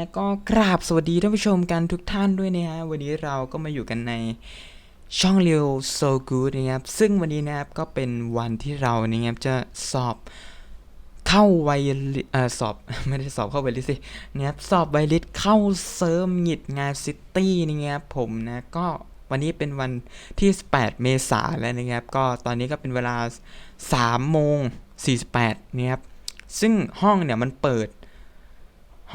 และก็กราบสวัสดีท่านผู้ชมกันทุกท่านด้วยนะฮะวันนี้เราก็มาอยู่กันในช่องเรียว so good นะครับซึ่งวันนี้นะครับก็เป็นวันที่เรานะครับจะสอบเข้าไวลิเอ่อสอบไม่ได้สอบเข้าไวลิสินะครับสอบไวลิสเข้าเซิร์ฟหงิดงานซิตี้นะครับผมนะก็วันนี้เป็นวันที่ 18 เมษายนแล้วนะครับ ก็ตอนนี้ก็เป็นเวลา3โมง48นะครับซึ่งห้องเนี่ยมันเปิด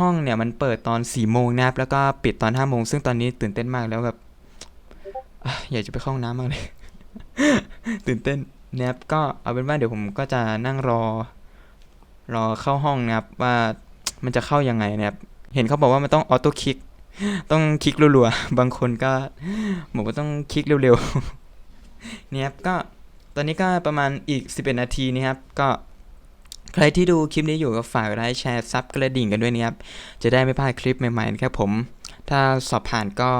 ห้องเนี่ยมันเปิดตอน4ี่โมงนะครับ แล้วก็ปิดตอน5้าโมงซึ่งตอนนี้ตื่นเต้นมากแล้วแบบอยากจะไปเข้าห้องน้ำมากเลย ตื่นเต้นนะครับก็เอาเป็นว่าเดี๋ยวผมก็จะนั่งรอ รอเข้าห้องนะครับ ว่ามันจะเข้ายังไงนะครับ เห็นเขาบอกว่ามันต้องออโต้คลิก ต้องคลิกรัวๆ บางคนก็บอกว่าต้องคลิกเร็วๆเนี่ยครับก็ตอนนี้ก็ประมาณอีก 11 นาทีนะครับ ก็ ใครที่ดูคลิปนี้อยู่ก็ฝากไลค์แชร์ซับกระดิ่งกันด้วยนะครับ จะได้ไม่พลาดคลิปใหม่ๆนะครับผม ถ้าสอบผ่านก็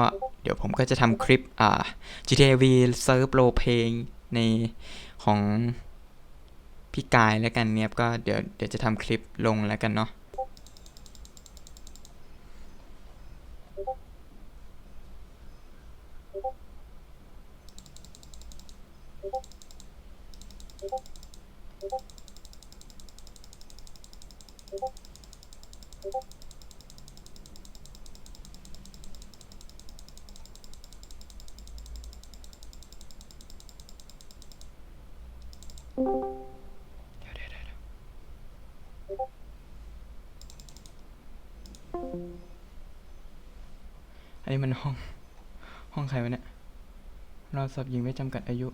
เดี๋ยวผมก็จะทำคลิปอ่า GTA V เซิร์ฟโรเพลงในของพี่กายแล้วกันเนี่ยก็เดี๋ยวเดี๋ยวจะทำคลิปลงแล้วกันเนาะ นนี้มันห้อง ห้องใครวะเนี่ยเราสอบหญิงไม่จำกัดอายุ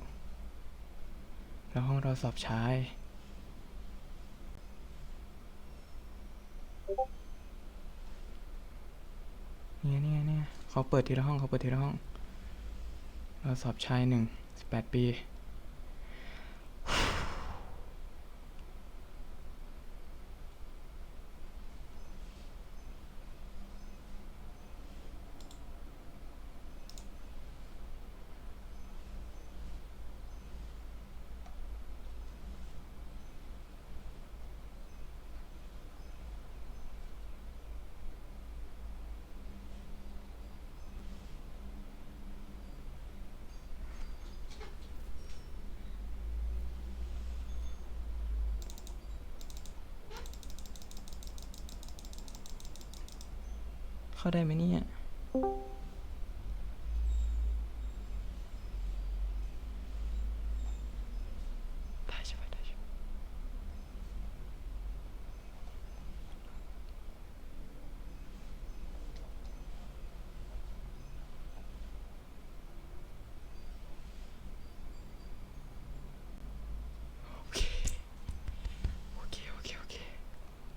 แล้วห้องเราสอบชายนี่ไงนี่ไงนี่ไงเขาเปิดทีละห้องเขาเปิดทีละห้อง เราสอบชายหนึ่งสิบแปดปี เข้าได้ไหมเนี่ย ได้ใช่ไหมได้ใช่ไหมโอเค โอเค โอเค โอเค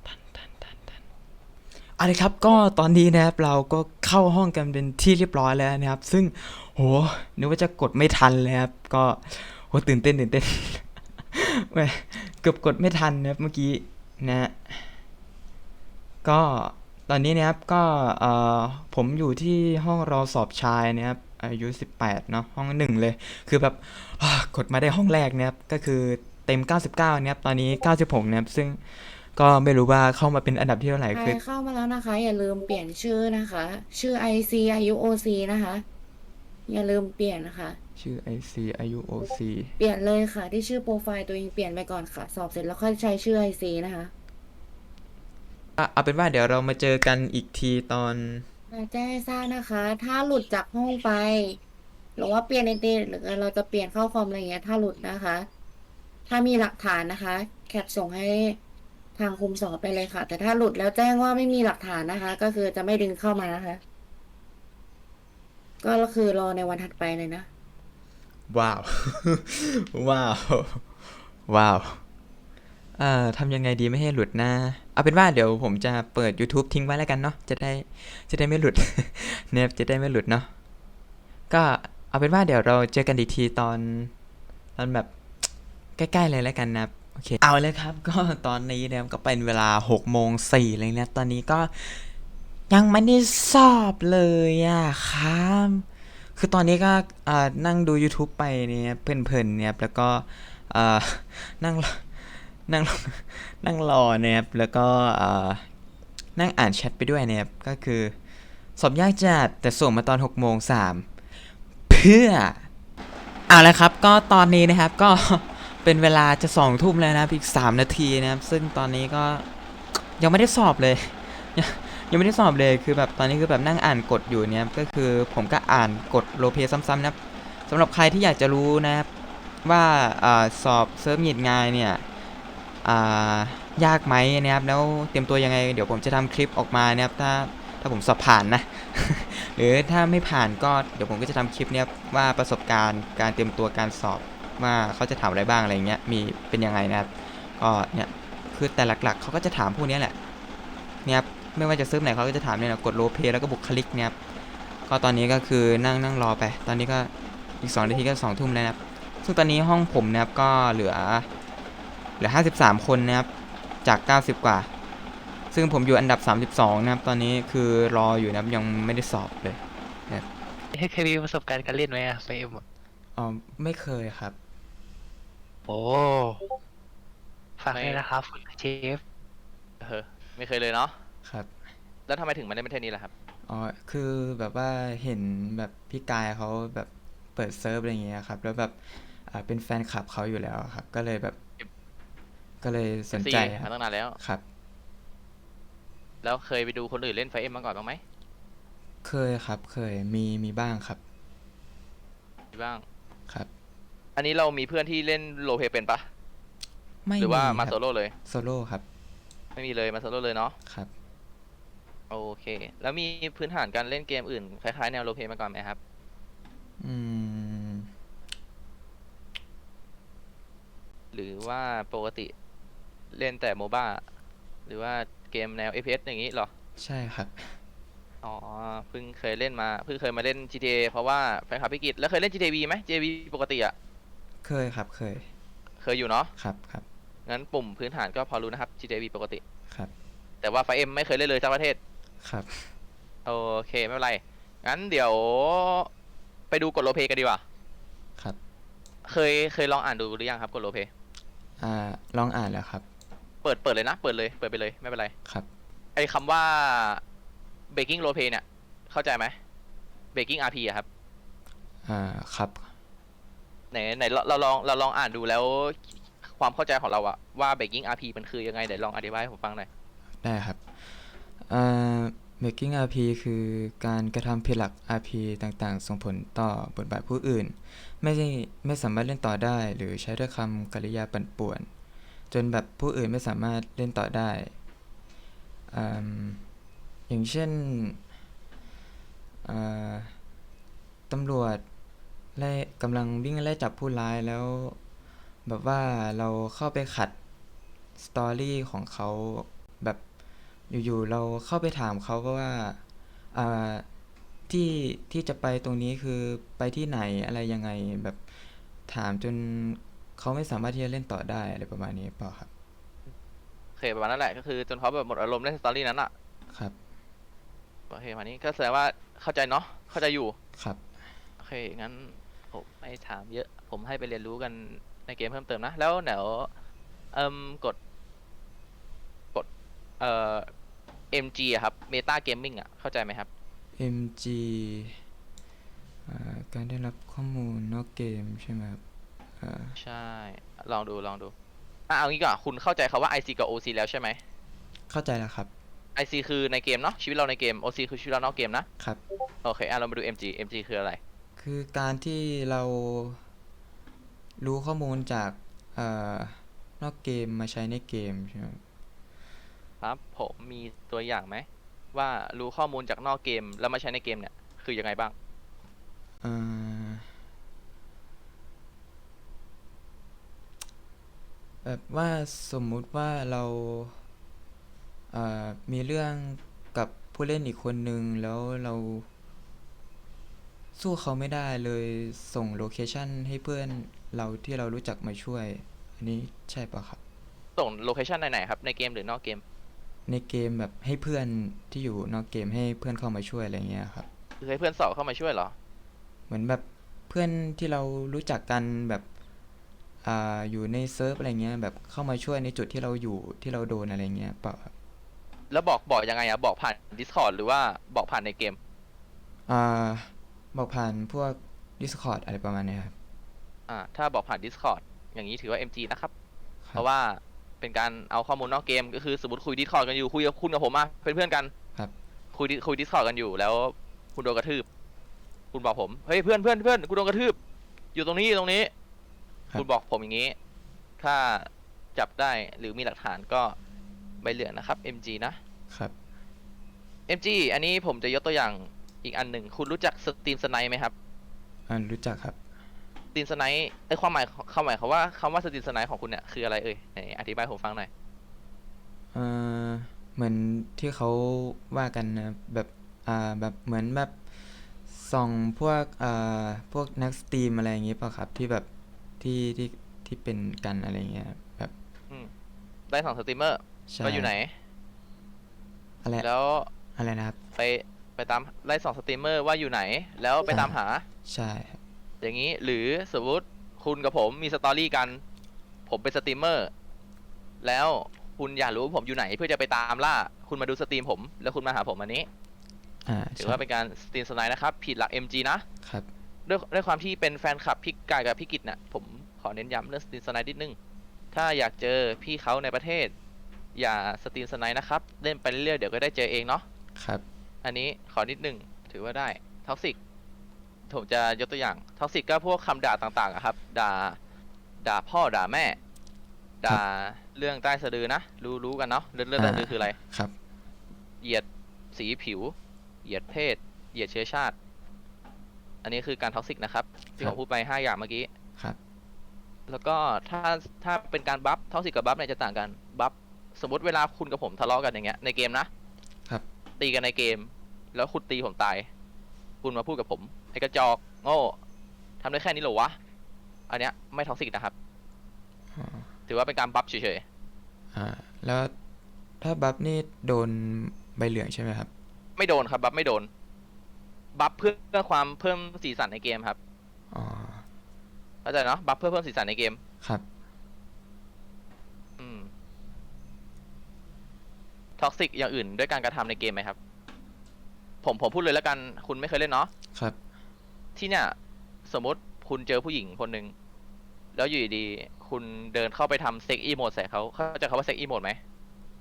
ทันทันทันทัน เอาละครับก็ตอนนี้นะครับเราก็เข้าห้องกันเป็นที่เรียบร้อยแล้วนะครับ ซึ่งโหนึกว่าจะกดไม่ทันเลยครับก็โหตื่นเต้นตื่นเต้นเกือบกดไม่ทันนะครับเมื่อกี้นะ ก็ตอนนี้นะครับก็ผมอยู่ที่ห้องรอสอบชายนะครับอายุ 18 เนาะห้องหนึ่งเลย คือแบบกดมาได้ห้องแรกนะครับก็คือเต็ม 99 นะครับตอนนี้ 96 นะครับซึ่ง ก็ไม่รู้ว่าเข้ามาเป็นอันดับที่เท่าไหร่ใครคือ เข้ามาแล้วนะคะ อย่าลืมเปลี่ยนชื่อนะคะ ชื่อ IC อายุ OC นะคะ อย่าลืมเปลี่ยนนะคะ ชื่อ IC อายุ OC เปลี่ยนเลยค่ะ ที่ชื่อโปรไฟล์ตัวเองเปลี่ยนไปก่อนค่ะ สอบเสร็จแล้วค่อยใช้ชื่อ IC นะคะ อะเอาเป็นว่าเดี๋ยวเรามาเจอกันอีกทีตอน มาแจ้งให้ทราบนะคะ ถ้าหลุดจากห้องไป หรือว่าเปลี่ยนในเตหรือเราจะเปลี่ยนเข้าคอมอะไรเงี้ย ถ้าหลุดนะคะ ถ้ามีหลักฐานนะคะ แคปส่งให้ ทางคุมสอบไปเลยค่ะ แต่ถ้าหลุดแล้วแจ้งว่าไม่มีหลักฐานนะคะ ก็คือจะไม่ดึงเข้ามานะคะ ก็คือรอในวันถัดไปเลยนะ ว้าว ว้าว ว้าวเอ่อทำยังไงดีไม่ให้หลุดนะ เอาเป็นว่าเดี๋ยวผมจะเปิด YouTube ทิ้งไว้แล้วกันเนาะจะได้จะได้ไม่หลุด เนฟจะได้ไม่หลุดเนาะก็เอาเป็นว่าเดี๋ยวเราเจอกันอีกทีตอนตอนแบบใกล้ๆเลยแล้วกันนะ โอเค เอาเลยครับ ก็ตอนนี้นะครับก็เป็นเวลา6โมง4เลยนะ ตอนนี้ก็ยังไม่ได้สอบเลยอะครับ คือตอนนี้ก็อ่านั่งดู YouTube ไปเนี่ยเพลินๆเนี่ยแล้วก็นั่งนั่งรอนั่งรอเนี่ยแล้วก็นั่งอ่านแชทไปด้วยเนี่ยก็คือสอบยากจัดแต่ส่งมาตอน6โมง3เพื่อเอาละครับก็ตอนนี้นะครับก็ เป็นเวลาจะสองทุ่มแล้วนะอีก3นาทีนะครับ ซึ่งตอนนี้ก็ยังไม่ได้สอบเลย ยังไม่ได้สอบเลยคือแบบตอนนี้คือแบบนั่งอ่านกฎอยู่เนี่ยก็คือผมก็อ่านกฎโลเพซ้ำๆนะครับสำหรับใครที่อยากจะรู้นะครับว่าอสอบเซิร์ฟหยิดงายเนี่ยยากไหมนะครับแล้วเตรียมตัวยังไง เดี๋ยวผมจะทำคลิปออกมานะครับถ้าถ้าผมสอบผ่านนะ หรือถ้าไม่ผ่านก็เดี๋ยวผมก็จะทำคลิปเนี่ยว่าประสบการณ์การเตรียมตัวการสอบ ว่าเขาจะถามอะไรบ้างอะไรเงี้ยมีเป็นยังไงนะครับก็เนี่ยคือแต่หลักๆเขาก็จะถามพวกเนี้ยแหละเนี่ยครับไม่ว่าจะซื้อไหนเขาก็จะถามเนี่ยนะกดโลเพแล้วก็บุคลิกเนี่ยครับก็ตอนนี้ก็คือนั่งนั่งรอไป ตอนนี้ก็อีกสองนาทีก็สองทุ่มแล้วนะครับซึ่งตอนนี้ห้องผมนะครับก็เหลือเหลือ 53 คนนะครับจาก 90 กว่า ซึ่งผมอยู่อันดับ 32 นะครับ ตอนนี้คือรออยู่นะครับยังไม่ได้สอบเลยเคยมีประสบการณ์การเล่นไหมอะไฟเอ็มอะอ๋อไม่เคยครับ โอ้ฝากด้วยนะครับคุณเชฟ เออไม่เคยเลยเนาะครับ แล้วทำไมถึงมาเล่นประเทศนี้ล่ะครับ อ๋อ คือแบบว่าเห็นแบบพี่กายเขาแบบเปิดเซิร์ฟอะไรอย่างเงี้ยครับ แล้วแบบอ่าเป็นแฟนคลับเขาอยู่แล้วครับ ก็เลยแบบ ก็เลยสนใจซีครัมาบตั้งนานแล้ว ครับ แล้วเคยไปดูคนอื่นเล่นไฟเอ็มมาก่อนบ้างไหมเคยครับ เคยมีมีบ้างครับ มีบ้าง ครับ อันนี้เรามีเพื่อนที่เล่นโรลเพลย์เป็นปะไม่หรือว่ามาคโซรับโล่เลย โซโล่ครับ ไม่มีเลยมาโซโล่เลยเนาะครับ โอเค แล้วมีพื้นฐานการเล่นเกมอื่น คล้ายๆแนวโรลเพลย์มาก่อนไหมครับ อืม หรือว่าปกติเล่นแต่โมบ้าหรือว่าเกมแนว FPS อย่างนี้เหรอ ใช่ครับ อ๋อ เพิ่งเคยเล่นมา เพิ่งเคยมาเล่น GTA เพราะว่าแฟนคลับพี่กิจแล้วเคยเล่น GTA V ไหม GTA V ปกติอะ เคยครับเคยเคยอยู่เนาะครับครับงั้นปุ่มพื้นฐานก็พอรู้นะครับ GTA V ปกติ ครับแต่ว่าไฟเอ็มไม่เคยเล่นเลยทั้งประเทศ ครับโอเคไม่เป็นไร งั้นเดี๋ยวไปดูกดโลเพกันดีกว่า ครับ เคยเคยลองอ่านดูหรือยังครับกดโลเพ อ่าลองอ่านแล้วครับเปิดเปิดเลยนะ เปิดเลย เปิดไปเลย ไม่เป็นไร ครับไอ้คำว่า baking โลเพเนี่ย เข้าใจไหม baking RP อะครับ อ่าครับ ไหนไหนเราเราลองเราลองอ่านดูแล้ว ความเข้าใจของเราอะว่า baking RP มันคือยังไงเดี๋ยวลองอธิบายให้ผมฟังหน่อย ได้ครับเอ่อ making RP คือการกระทำผิดหลัก RP ต่างๆ ส่งผลต่อบทบาทผู้อื่น ไม่ได้ไม่สามารถเล่นต่อได้ หรือใช้ด้วยคำกริยาปั่นป่วน จนแบบผู้อื่นไม่สามารถเล่นต่อได้อืมอย่างเช่นเอ่อตำรวจ ไล่กำลังวิ่งไล่จับผู้ร้ายแล้ว แบบว่าเราเข้าไปขัดสตอรี่ของเขาแบบอยู่ๆเราเข้าไปถามเขาว่าอ่าที่ที่จะไปตรงนี้คือไปที่ไหนอะไรยังไงแบบถามจนเขาไม่สามารถที่จะเล่นต่อได้อะไรประมาณนี้เปล่าครับโอเคประมาณนั้นแหละก็คือจนเขาแบบหมดอารมณ์เล่นสตอรี่นั้นอะครับโอเคประมาณนี้ก็แสดงว่าเข้าใจเนาะเข้าใจอยู่ครับโอเคงั้น ผมไม่ถามเยอะ ผมให้ไปเรียนรู้กันในเกมเพิ่มเติมนะ แล้วเดี๋ยวเอ่มกด กด เอ่อ MG อะครับ Meta Gaming อะเข้าใจไหมครับ MG อ่าการได้รับข้อมูลนอกเกมใช่ไหมครับอ่าใช่ ลองดูลองดูอะเอางี้ก่อนคุณเข้าใจคาว่า IC กับ OC แล้วใช่ไหม เข้าใจแล้วครับ IC คือในเกมเนาะชีวิตเราในเกม OC คือชีวิตเรานอกเกมนะ ครับ โอเคอะเรามาดู MG MG คืออะไร คือการที่เรารู้ข้อมูลจากเอ่อนอกเกมมาใช้ในเกมใช่ไหมครับครับ ผมมีตัวอย่างไหม ว่ารู้ข้อมูลจากนอกเกมแล้วมาใช้ในเกมเนี่ย คือยังไงบ้าง เอ่อแบบว่าสมมุติว่าเราเอ่อมีเรื่องกับผู้เล่นอีกคนนึงแล้วเรา สู้เขาไม่ได้เลยส่งโลเคชันให้เพื่อนเราที่เรารู้จักมาช่วย อันนี้ใช่ปะครับ ส่งโลเคชันไหนๆครับ ในเกมหรือนอกเกม ในเกมแบบให้เพื่อนที่อยู่นอกเกมให้เพื่อนเข้ามาช่วยอะไรเงี้ยครับ คือให้เพื่อนสอบเข้ามาช่วยเหรอ เหมือนแบบเพื่อนที่เรารู้จักกันแบบอ่าอยู่ในเซิร์ฟอะไรเงี้ยแบบเข้ามาช่วยในจุดที่เราอยู่ที่เราโดนอะไรเงี้ยเปล่าครับแล้วบอกบอกยังไงอะบอกผ่าน Discord หรือว่าบอกผ่านในเกม อ่า บอกผ่านพวก Discord อะไรประมาณเนี้ยครับ อ่าถ้าบอกผ่าน Discord อย่างนี้ถือว่า MG นะครับคเพรับราะว่าเป็นการเอาข้อมูลนอกเกมก็คือสมมติคุย Discord กันอยู่คุยกับคุณกับผมอะเป็นเพื่อนกันครับ คุย Dis- คุย Discord กันอยู่แล้วคุณโดนกระทืบ คุณบอกผมเฮ้ยเพื่อนเพื่อนเพื่อนกูโดนกระทืบ อยู่ตรงนี้อยู่ตรงนี้ ครับ คุณบอกผมอย่างนี้ ถ้าจับได้หรือมีหลักฐานก็ใบเหลืองนะครับ MG นะ ครับ MG อันนี้ผมจะยกตัวอย่าง อีกอันหนึ่งคุณรู้จักสตรีมสไนไหมครับอ่ารู้จักครับ สตรีมสไนไอยความหมายความหมายเขาว่าคำว่าสตรีมสไนของคุณเนี่ยคืออะไรเอ่ยไหนอธิบายผมฟังหน่อย เอ่อเหมือนที่เขาว่ากันนะแบบอ่าแบบเหมือนแบบส่องพวกอ่าพวกนักสตรีมอะไรอย่างงี้ป่ะครับที่แบบที่ที่ที่เป็นกันอะไรเงี้ยแบบอืมได้สองสตรีมเมอร์ใช่ก็อยู่ไหน อะไรแล้วอะไรนะครับ ไป ไปตามไล่สองสตรีมเมอร์ว่าอยู่ไหน แล้วไปตามหา ใช่ครับอย่างนี้หรือสมมติคุณกับผมมีสตอรี่กัน ผมเป็นสตรีมเมอร์ แล้วคุณอยากรู้ว่าผมอยู่ไหน เพื่อจะไปตามล่า คุณมาดูสตรีมผม แล้วคุณมาหาผมอันนี้อ่าถือใช่ว่าเป็นการสตรีมสไนนะครับ ผิดหลัก MG นะครับ ด้วยด้วยความที่เป็นแฟนคลับพี่กายกับพี่กิตเนี่ยผมขอเน้นย้ำเรื่องสตรีมสไนด์นิดนึง ถ้าอยากเจอพี่เขาในประเทศ อย่าสตรีมสไนด์นะครับ เล่นไปเรื่อยๆเดี๋ยวก็ได้เจอเองเนาะครับ อันนี้ขอนิดนึงถือว่าได้ท็อกซิกผมจะยกตัวอย่างท็อกซิกก็พวกคำด่าต่างๆอะครับ ด่า ด่าพ่อด่าแม่ ด่าเรื่องใต้สะดือนะ รู้รู้กันเนาะเรื่องเรื่องใต้สะดือคืออะไร ครับ เหยียดสีผิว เหยียดเพศ เหยียดเชื้อชาติ อันนี้คือการท็อกซิกนะครับ ที่ครัผบมพูดไปห้าอย่างเมื่อกี้ ครับ แล้วก็ถ้าถ้าเป็นการบัฟท็อกซิกกับบัฟเนี่ยจะต่างกัน บัฟสมมติเวลาคุณกับผมทะเลาะกันอย่างเงี้ยในเกมนะครับ ตีกันในเกม แล้วคุณตีผมตาย คุณมาพูดกับผม ไอ้กระจอก โง่ทำได้แค่นี้เหรอวะ อันเนี้ยไม่ท็อกซิกนะครับ อ๋อถือว่าเป็นการบัฟเฉยอ่า แล้วถ้าบัฟนี่โดนใบเหลืองใช่ไหมครับ ๆ ไม่โดนครับบัฟไม่โดน บัฟเพื่อเพื่อความเพิ่มสีสันในเกมครับ อ๋อ เข้าใจเนาะ บัฟเพื่อเพิ่มสีสันในเกม ครับ อืม ท็อกซิกอย่างอื่นด้วยการกระทำในเกมไหมครับ ผมผมพูดเลยแล้วกัน คุณไม่เคยเล่นเนาะ ครับ ที่เนี่ย สมมติคุณเจอผู้หญิงคนหนึ่งแล้วอยู่ดีๆคุณเดินเข้าไปทำเซ็กอีโมดใส่เขาเขาใจะคำว่าเซ็กอีโมดไหม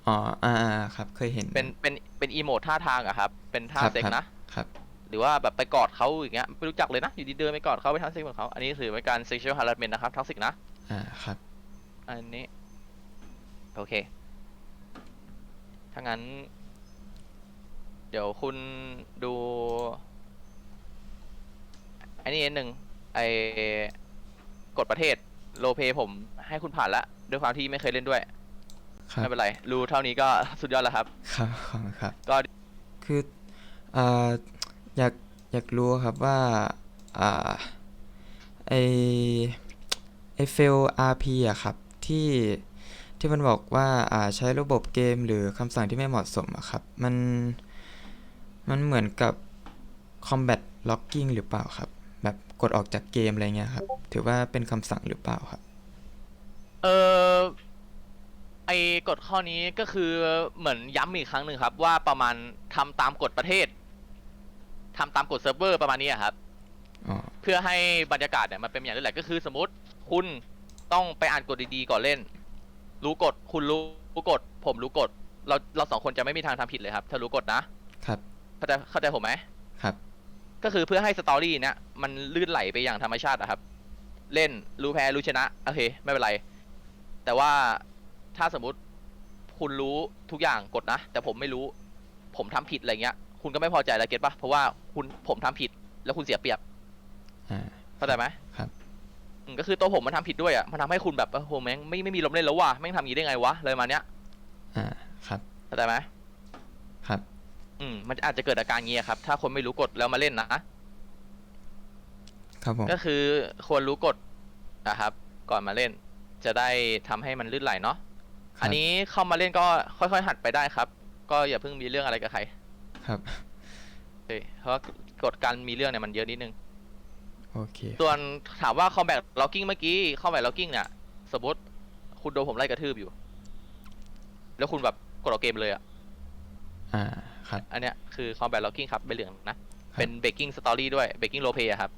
อ๋อ อ่าอ่าครับ เคยเห็น เป็นเป็นเป็นอีโมดท่าทางอะครับ เป็นท่าครับเซ็กครับ นะ ครับ หรือว่าแบบไปกอดเขาอย่างเงี้ยไม่รู้จักเลยนะ อยู่ดีเดินไปกอดเขาไปทำเซ็กกับเขา อันนี้ถือเป็นการ sexual harassment นะครับท็อกซิกนะ อ่า ครับ อันนี้ โอเคถ้างั้น เดี๋ยวคุณดูอันนี้นิดหนึ่งไอกฎประเทศโลเปผมให้คุณผ่านละด้วยความที่ไม่เคยเล่นด้วย ครับ ไม่เป็นไร รู้เท่านี้ก็สุดยอดแล้วครับ ครับขอบคุณครับ ก็ คืออ่าอยากอยากรู้ครับว่าอ่าไอไอเฟล RP อะครับ ที่ ที่มันบอกว่าอ่าใช้ระบบเกมหรือคำสั่งที่ไม่เหมาะสมอะครับ มัน มันเหมือนกับ combat logging หรือเปล่าครับ แบบกดออกจากเกมอะไรเงี้ยครับ ถือว่าเป็นคำสั่งหรือเปล่าครับ เออไอกฎข้อนี้ก็คือเหมือนย้ำอีกครั้งหนึ่งครับ ว่าประมาณทำตามกฎประเทศทำตามกฎเซิร์ฟเวอร์ประมาณนี้อะครับ อ๋อ เพื่อให้บรรยากาศเนี่ยมันเป็นอย่างนั้นแหละก็คือสมมติคุณต้องไปอ่านกฎดีๆก่อนเล่น รู้กฎคุณรู้กฎผมรู้กฎเราเราสองคนจะไม่มีทางทำผิดเลยครับถ้ารู้กฎนะครับ เข้าใจเข้าใจผมไหมครับ ก็คือเพื่อให้สตอรี่เนี่ยมันลื่นไหลไปอย่างธรรมชาติอะครับ เล่นรู้แพ้รู้ชนะโอเคไม่เป็นไร แต่ว่าถ้าสมมติคุณรู้ทุกอย่างกฎนะ แต่ผมไม่รู้ ผมทำผิดอะไรเงี้ย คุณก็ไม่พอใจแล้วเก็ตปะเพราะว่าคุณผมทำผิด แล้วคุณเสียเปรียบอ่าเข้าใจไหมครับ อืมก็คือตัวผมมันทำผิดด้วยอะ มันทำให้คุณแบบโอ้โหแม่งไม่ไม่มีลมเล่นแล้วว่ะแม่งทำอย่างนี้ได้ไงวะเลยมาเนี้ยอ่าครับ เข้าใจไหมครับ อืมมันอาจจะเกิดอาการงี้อะครับ ถ้าคนไม่รู้กฎแล้วมาเล่นนะ ครับผมก็คือควรรู้กฎนะครับ ก่อนมาเล่น จะได้ทำให้มันลื่นไหลเนาะ ครับอันนี้เข้ามาเล่นก็ค่อยๆ หัดไปได้ครับ ก็อย่าเพิ่งมีเรื่องอะไรกับใครครับ เฮ้ยเพราะว่ากฎการมีเรื่องเนี่ยมันเยอะนิดนึง โอเค ส่วนถามว่า combat logging เมื่อกี้ combat logging เนี่ยสมมติคุณโดนผมไล่กระทืบอยู่ แล้วคุณแบบกดออกเกมเลยอะอ่าครับ อันเนี้ยคือ combat logging ครับใบเหลืองนะ เป็น breaking story ด้วย breaking role play อะครับ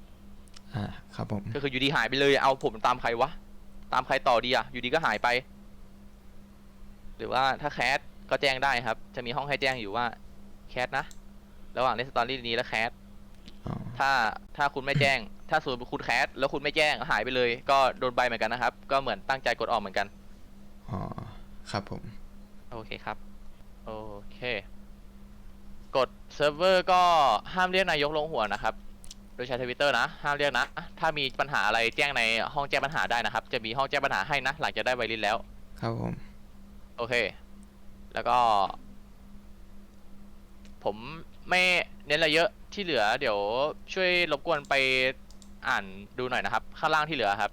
อ่าครับผม ก็คืออยู่ดีหายไปเลยเอาผมตามใครวะ ตามใครต่อดีอะอยู่ดีก็หายไป หรือว่าถ้าแคสก็แจ้งได้ครับ จะมีห้องให้แจ้งอยู่ว่าแคสนะ ระหว่างเล่นสตอรี่นี้แล้วแคส อ๋อถ้าถ้าคุณไม่แจ้ง ถ้าสมมติคุณแคสแล้วคุณไม่แจ้งหายไปเลย ก็โดนใบเหมือนกันนะครับ ก็เหมือนตั้งใจกดออกเหมือนกัน อ๋อครับผม โอเคครับ โอเค กดเซิร์ฟเวอร์ก็ห้ามเรียกนายกลงหัวนะครับ โดยใช้ทวิตเตอร์นะ ห้ามเรียกนะ ถ้ามีปัญหาอะไรแจ้งในห้องแจ้งปัญหาได้นะครับ จะมีห้องแจ้งปัญหาให้นะ หลังจากได้ไวริสแล้ว ครับผม โอเค แล้วก็ ผมไม่เน้นอะไรเยอะ ที่เหลือเดี๋ยวช่วยรบกวนไปอ่านดูหน่อยนะครับ ข้างล่างที่เหลือครับ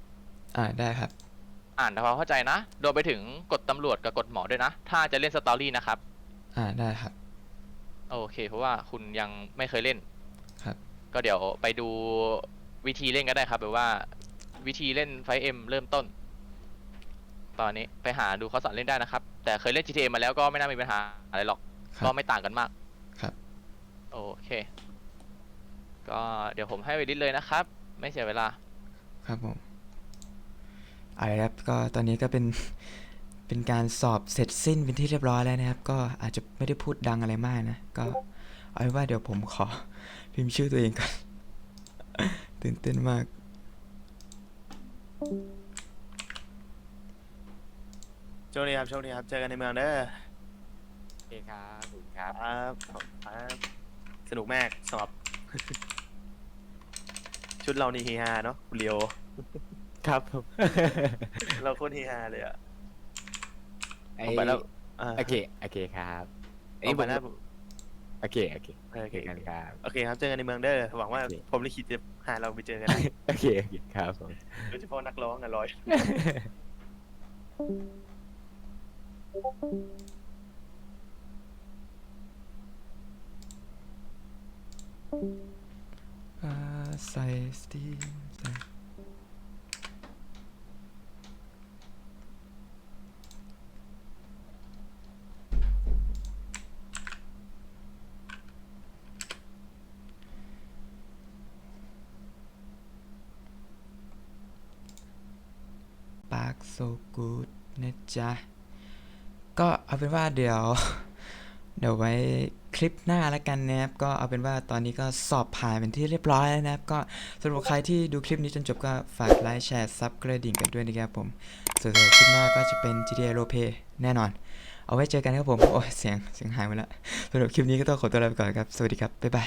อ่าได้ครับ อ่านทำความเข้าใจนะรวมไปถึงกฎตำรวจกับกฎหมอด้วยนะ ถ้าจะเล่นสตอรี่นะครับ อ่าได้ครับ โอเค เพราะว่าคุณยังไม่เคยเล่นครับ ก็เดี๋ยวไปดูวิธีเล่นก็ได้ครับแบบว่า วิธีเล่นไฟเอ็มเริ่มต้น ตอนนี้ไปหาดูเขาสอนเล่นได้นะครับ แต่เคยเล่น GTA มาแล้วก็ไม่น่ามีปัญหาอะไรหรอก ครัก็บไม่ต่างกันมากครับ โอเค ก็เดี๋ยวผมให้เวลิสเลยนะครับ ไม่เสียเวลา ครับผมเอาละครับก็ตอนนี้ก็เป็น เป็นการสอบเสร็จสิ้นเป็นที่เรียบร้อยแล้วนะครับ ก็อาจจะไม่ได้พูดดังอะไรมากนะ ก็เอาเป็นว่าเดี๋ยวผมขอพิมพ์ชื่อตัวเองก่อนตื่นเต้นมากโชคดีครับโชคดีครับ เจอกันในเมืองเด้อโอเคครับขอบคุณครับครับขอบคุณครับ สนุกมากสอบ ชุดเรานี่เฮฮาเนาะคุณเลียวครับผมเราโคตรเฮฮาเลยอะไอ้ผมไปแล้วอ่าโอเคโอเคครับเอ้ยไปแล้วโอเคโอเคโอโอเคเคกันครับ โอเคครับเจอกันในเมืองเด้อหวังว่าโอเค ผมลิขิตจะหาเราไปเจอกันนะโอเคโอเคครับผม โดยเฉพาะนักร้องอะลอยอ่า ใส่สตีมใส่ปากโซกูดนะจ๊ะ ก็เอาเป็นว่าเดี๋ยว เดี๋ยวไว้ ลิปหน้าแล้วกันนะครับก็เอาเป็นว่าตอนนี้ก็สอบผ่านเป็นที่เรียบร้อยแล้วนะครับ ก็สำหรับใครที่ดูคลิปนี้จนจบก็ฝากไลค์แชร์ซับกระดิ่งกันด้วยนะครับผมส่วนสำหรับคลิปหน้าก็จะเป็น GTA r o p l a y แน่นอน เอาไว้เจอกันครับผม โอ้ยเสียงเสียงหายไปแล้วสำหรับคลิปนี้ก็ต้องขอตัวลาไปก่อนครับ สวัสดีครับ บ๊ายบาย